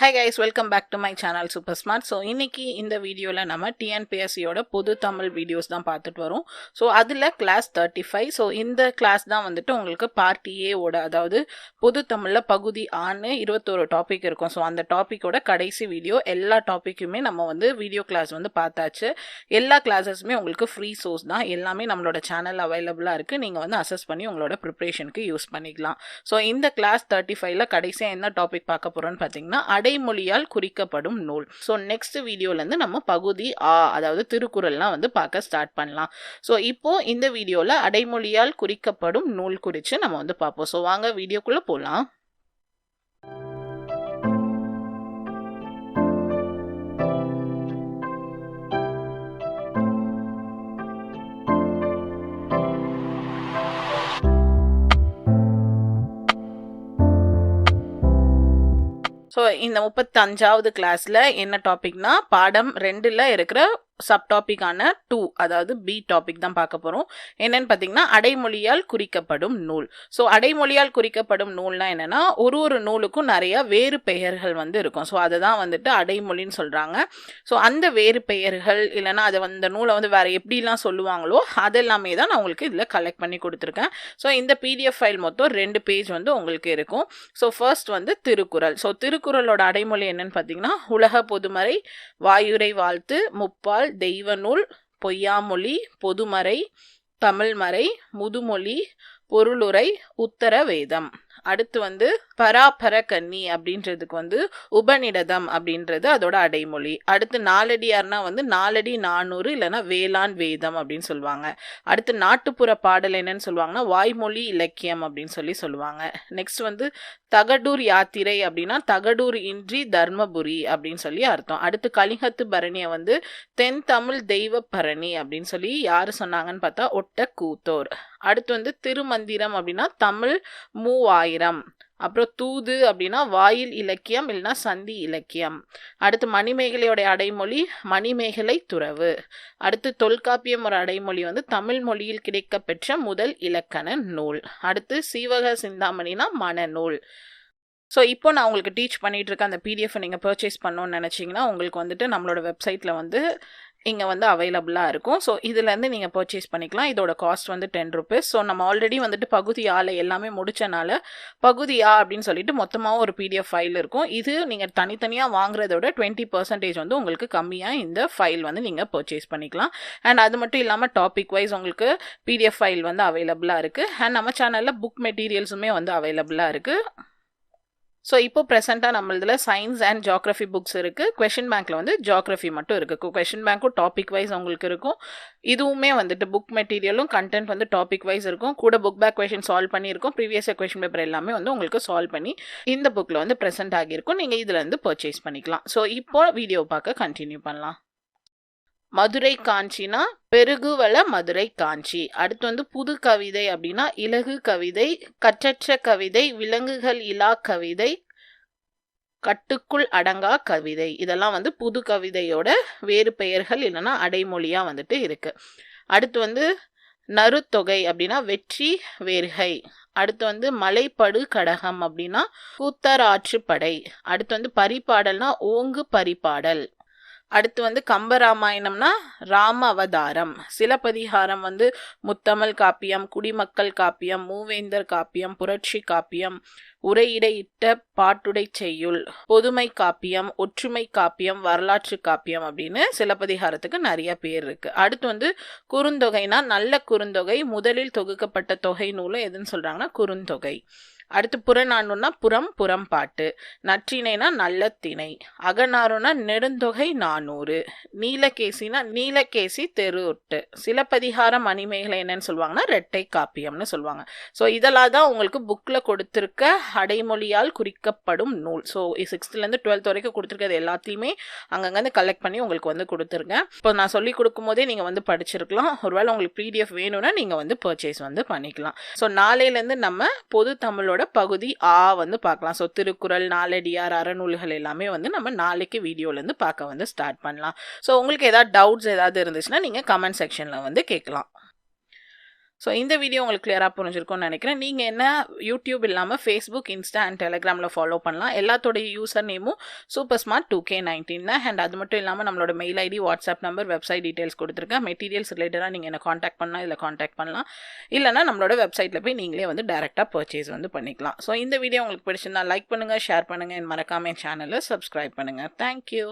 Hi guys welcome back to my channel super smart so இன்றைக்கி இந்த வீடியோவில் நம்ம டிஎன்பிஎஸ்சியோட பொது தமிழ் வீடியோஸ் தான் பார்த்துட்டு வரோம். ஸோ அதில் கிளாஸ் தேர்ட்டி ஃபைவ் ஸோ இந்த கிளாஸ் தான் வந்துட்டு உங்களுக்கு பார்ட்டி ஏவோட அதாவது பொது தமிழில் பகுதி ஆன்னு இருபத்தோரு டாபிக் இருக்கும். ஸோ அந்த டாப்பிக்கோட கடைசி வீடியோ எல்லா டாப்பிக்குமே நம்ம வந்து வீடியோ கிளாஸ் வந்து பார்த்தாச்சு. எல்லா கிளாஸஸுமே உங்களுக்கு ஃப்ரீ சோர்ஸ் தான். எல்லாமே நம்மளோட சேனல் அவைலபிளாக இருக்குது நீங்கள் வந்து அசஸ் பண்ணி உங்களோட ப்ரிப்ரேஷனுக்கு யூஸ் பண்ணிக்கலாம். ஸோ இந்த கிளாஸ் தேர்ட்டி ஃபைவ்ல கடைசியாக என்ன டாபிக் பார்க்க போகிறோன்னு பார்த்தீங்கன்னா அடைமொழியால் குறிக்கப்படும் நூல். ஸோ நெக்ஸ்ட் வீடியோலேருந்து நம்ம பகுதி ஆ அதாவது திருக்குறள்லாம் வந்து பார்க்க ஸ்டார்ட் பண்ணலாம். ஸோ இப்போ இந்த வீடியோவில் அடைமொழியால் குறிக்கப்படும் நூல் குறித்து நம்ம வந்து பார்ப்போம் ஸோ வாங்க வீடியோக்குள்ளே போகலாம் இந்த முப்பத்தஞ்சாவது கிளாஸில் என்ன டாபிக்னா பாடம் ரெண்டில் இருக்கிற சப் டாபிக்கான டூ அதாவது பி டாபிக் தான் பார்க்க போகிறோம் என்னென்னு பார்த்தீங்கன்னா அடைமொழியால் குறிக்கப்படும் நூல். ஸோ அடைமொழியால் குறிக்கப்படும் நூல்னால் என்னென்னா ஒரு ஒரு நூலுக்கும் நிறைய வேறு பெயர்கள் வந்து இருக்கும். ஸோ அதை தான் வந்துட்டு அடைமொழின்னு சொல்கிறாங்க ஸோ அந்த வேறு பெயர்கள் இல்லைன்னா அதை அந்த நூலை வந்து வேறு எப்படிலாம் சொல்லுவாங்களோ அதெல்லாமே தான் நான் உங்களுக்கு இதில் கலெக்ட் பண்ணி கொடுத்துருக்கேன். ஸோ இந்த பிடிஎஃப் ஃபைல் மொத்தம் ரெண்டு பேஜ் வந்து உங்களுக்கு இருக்கும். ஸோ ஃபர்ஸ்ட் வந்து திருக்குறள். ஸோ திருக்குறளோட அடைமொழி என்னென்னு பார்த்தீங்கன்னா உலக பொதுமறை வாயுரை வாழ்த்து முப்பால் தெய்வநூல் பொய்யாமொழி பொதுமறை தமிழ்மறை முதுமொழி பொருளுரை உத்தர வேதம் அடுத்து வந்து பராபர கன்னி அப்படின்றதுக்கு வந்து உபநிடதம் அப்படின்றது அதோட அடைமொழி. அடுத்து நாலடியார்னா வந்து நாலடி நானூறு இல்லைன்னா வேளாண் வேதம் அப்படின்னு சொல்லுவாங்க. அடுத்து நாட்டுப்புற பாடல் என்னன்னு சொல்லுவாங்கன்னா வாய்மொழி இலக்கியம் அப்படின்னு சொல்லி சொல்லுவாங்க. நெக்ஸ்ட் வந்து தகடூர் யாத்திரை அப்படின்னா தகடூர் இன்றி தர்மபுரி அப்படின்னு சொல்லி அர்த்தம். அடுத்து கலிங்கத்து பரணியை வந்து தென் தமிழ் தெய்வ பரணி அப்படின்னு சொல்லி யார் சொன்னாங்கன்னு பார்த்தா ஒட்ட கூத்தோர் அடுத்து வந்து திருமந்திரம் அப்படின்னா தமிழ் மூவாயிரம். அப்புறம் தூது அப்படின்னா வாயில் இலக்கியம் இல்லைன்னா சந்தி இலக்கியம். அடுத்து மணிமேகலையோடைய அடைமொழி மணிமேகலை துறவு. அடுத்து தொல்காப்பியம் ஒரு அடைமொழி வந்து தமிழ் மொழியில் கிடைக்கப்பெற்ற முதல் இலக்கண நூல். அடுத்து சீவக சிந்தாமணினா மனநூல் ஸோ இப்போ நான் உங்களுக்கு டீச் பண்ணிகிட்டு இருக்க அந்த பிடிஎஃப் நீங்கள் பர்ச்சேஸ் பண்ணணும்னு நினச்சிங்கன்னா உங்களுக்கு வந்துட்டு நம்மளோட வெப்சைட்டில் வந்து இங்கே வந்து அவைலபிளாக இருக்கும். ஸோ இதுலேருந்து நீங்கள் பர்ச்சேஸ் பண்ணிக்கலாம். இதோட காஸ்ட் வந்து டென் ருபீஸ் ஸோ நம்ம ஆல்ரெடி வந்துட்டு பகுதி ஆல எல்லாமே முடிச்சனால பகுதி ஆ அப்படின்னு சொல்லிட்டு மொத்தமாக ஒரு பிடிஎஃப் ஃபைல் இருக்கும். இது நீங்கள் தனித்தனியாக வாங்குறதோட டுவெண்ட்டி பர்சன்டேஜ் வந்து உங்களுக்கு கம்மியாக இந்த ஃபைல் வந்து நீங்கள் பர்ச்சேஸ் பண்ணிக்கலாம். அண்ட் அது மட்டும் இல்லாமல் டாபிக் வைஸ் உங்களுக்கு பிடிஎஃப் ஃபைல் வந்து அவைலபிளாக இருக்குது அண்ட் நம்ம சேனலில் புக் மெட்டீரியல்ஸுமே வந்து அவைலபிளாக இருக்குது ஸோ இப்போ ப்ரெசென்ட்டாக நம்மளதில் சயின்ஸ் அண்ட் ஜாக்ரஃபி புக்ஸ் இருக்குது கொஷின் பேங்க்கில் வந்து ஜாக்ரஃபி மட்டும் இருக்குது கொஷின் பேங்க்கும் டாபிக் வைஸ் உங்களுக்கு இருக்கும். இதுவுமே வந்துட்டு புக் மெட்டீரியலும் கண்டென்ட் வந்து டாபிக் வைஸ் இருக்கும். கூட புக் பேக் கொஷின் சால்வ் பண்ணியிருக்கோம். ப்ரீவியஸ் கொஷின் பேப்பர் எல்லாமே வந்து உங்களுக்கு சால்வ் பண்ணி இந்த புக்கில் வந்து ப்ரெசென்ட் ஆகியிருக்கும். நீங்கள் இதில் இருந்து பர்ச்சேஸ் பண்ணிக்கலாம். ஸோ இப்போ வீடியோ பார்க்க கண்டினியூ பண்ணலாம். மதுரை காஞ்சினா பெருகுவள மதுரை காஞ்சி. அடுத்து வந்து புது கவிதை அப்படின்னா இலகு கவிதை கற்றற்ற கவிதை விலங்குகள் இலா கவிதை கட்டுக்குள் அடங்கா கவிதை. இதெல்லாம் வந்து புது கவிதையோட வேறு பெயர்கள் இல்லைன்னா அடைமொழியாக வந்துட்டு இருக்கு. அடுத்து வந்து நறுத்தொகை அப்படின்னா வெற்றி வேர்கை. அடுத்து வந்து மலைப்படு கடகம் அப்படின்னா கூத்தராற்று படை அடுத்து வந்து பரிபாடல்னா ஓங்கு பரிபாடல் அடுத்து வந்து கம்பராமாயணம்னா ராம அவதாரம் சிலப்பதிகாரம் வந்து முத்தமிழ் காப்பியம் குடிமக்கள் காப்பியம் மூவேந்தர் காப்பியம் புரட்சி காப்பியம் உரையிடையிட்ட பாட்டுடை செய்யுள் பொதுமை காப்பியம் ஒற்றுமை காப்பியம் வரலாற்று காப்பியம் அப்படின்னு சிலப்பதிகாரத்துக்கு நிறைய பேர் இருக்கு. அடுத்து வந்து குறுந்தொகைனா நல்ல குறுந்தொகை முதலில் தொகுக்கப்பட்ட தொகை நூலும் எதுன்னு சொல்றாங்கன்னா குறுந்தொகை. அடுத்து புறநானூர்னா புறம் புறம் பாட்டு நற்றினைனா நல்ல திணை. அகநாறுனா நெடுந்தொகை நானூறு. நீலகேசினா நீலகேசி தெருட்டு சிலப்பதிகார மணிமேகலை என்னன்னு சொல்லுவாங்கன்னா ரெட்டை காப்பியம்னு சொல்லுவாங்க. ஸோ இதெல்லாம் தான் உங்களுக்கு புக்கில் கொடுத்துருக்க அடைமொழியால் குறிக்கப்படும் நூல். ஸோ சிக்ஸ்த்துலேருந்து டுவெல்த் வரைக்கும் கொடுத்துருக்கிறது எல்லாத்தையுமே அங்கங்கேருந்து கலெக்ட் பண்ணி உங்களுக்கு வந்து கொடுத்துருக்கேன் இப்போ நான் சொல்லி கொடுக்கும் போதே நீங்கள் வந்து படிச்சிருக்கலாம். ஒருவேளை உங்களுக்கு பிடிஎஃப் வேணும்னா நீங்கள் வந்து பர்ச்சேஸ் வந்து பண்ணிக்கலாம். ஸோ நாளையிலேருந்து நம்ம பொது தமிழோட பகுதி ஆ வந்து பார்க்கலாம். ஸோ திருக்குறள் நாலடியார் அறநூல்கள் எல்லாமே வந்து நம்ம நாளைக்கு வீடியோலேருந்து பார்க்க வந்து ஸ்டார்ட் பண்ணலாம். ஸோ உங்களுக்கு ஏதாவது டவுட்ஸ் ஏதாவது இருந்துச்சுன்னா நீங்கள் கமெண்ட் செக்ஷனில் வந்து கேட்கலாம். ஸோ இந்த வீடியோ உங்களுக்கு கிளியராக புரிஞ்சிருக்கும்னு நினைக்கிறேன். நீங்கள் என்ன யூடியூப் இல்லாமல் ஃபேஸ்புக் இன்ஸ்டா அண்ட் டெலிகிராமில் ஃபாலோ பண்ணலாம். எல்லாத்தோடைய யூசர் நேமும் super smart two K nineteen தான். அண்ட் அது மட்டும் இல்லாமல் நம்மளோட mail ID WhatsApp number website details கொடுத்துருக்கேன். மெட்டீரியல்ஸ் ரிலேட்டடாக நீங்கள் என்ன காண்டாக்ட் பண்ணலாம் இதில் காண்டாக்ட் பண்ணலாம். இல்லைனா நம்மளோட வெப்சைட்டில் போய் நீங்களே வந்து டேரெக்டாக பர்ச்சேஸ் வந்து பண்ணிக்கலாம். ஸோ இந்த வீடியோ உங்களுக்கு பிடிச்சிருந்தா லைக் பண்ணுங்கள் ஷேர் பண்ணுங்கள் மறக்காம என் சேனலை சப்ஸ்கிரைப் பண்ணுங்கள் தேங்க்யூ